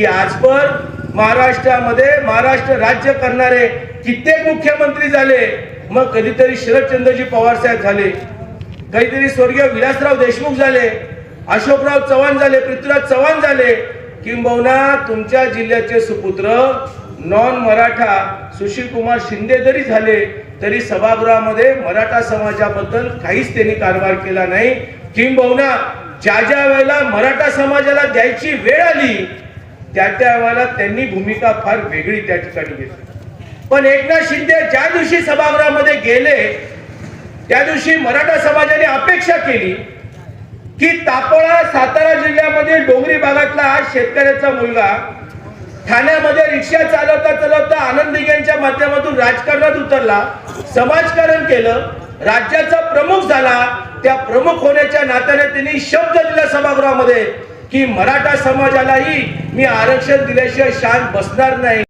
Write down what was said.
की आजवर महाराष्ट्रामध्ये महाराष्ट्र राज्य करणारे कित्येक मुख्यमंत्री झाले मग कधीतरी शरदचंद्रजी पवार साहेब झाले कधीतरी स्वर्गीय विलासराव देशमुख झाले अशोकराव चव्हाण झाले पृथ्वीराज चव्हाण झाले किंबहुना तुमच्या जिल्ह्याचे सुपुत्र नॉन मराठा सुशीलकुमार शिंदे जरी झाले तरी सभागृहामध्ये मराठा समाजाबद्दल काहीच त्यांनी कारभार केला नाही. किंबहुना ज्या ज्या वेळेला मराठा समाजाला द्यायची वेळ आली त्या त्या वेळेला त्यांनी भूमिका फार वेगळी त्या ठिकाणी घेतली. पण एकनाथ शिंदे ज्या दिवशी सभागृहामध्ये गेले त्या दिवशी मराठा समाजाने अपेक्षा केली की तापोळा सातारा जिल्ह्यामध्ये डोंगरी भागातला हा शेतकऱ्याचा मुलगा ठाण्यामध्ये रिक्षा चालवता चालवता आनंद यांच्या माध्यमातून राजकारणात उतरला समाजकारण केलं राज्याचा प्रमुख झाला त्या प्रमुख होण्याच्या नात्याने त्यांनी शब्द दिला सभागृहामध्ये. की मराठा समाजालाही मी आरक्षण दिल्याशिवाय शांत बसणार नाही.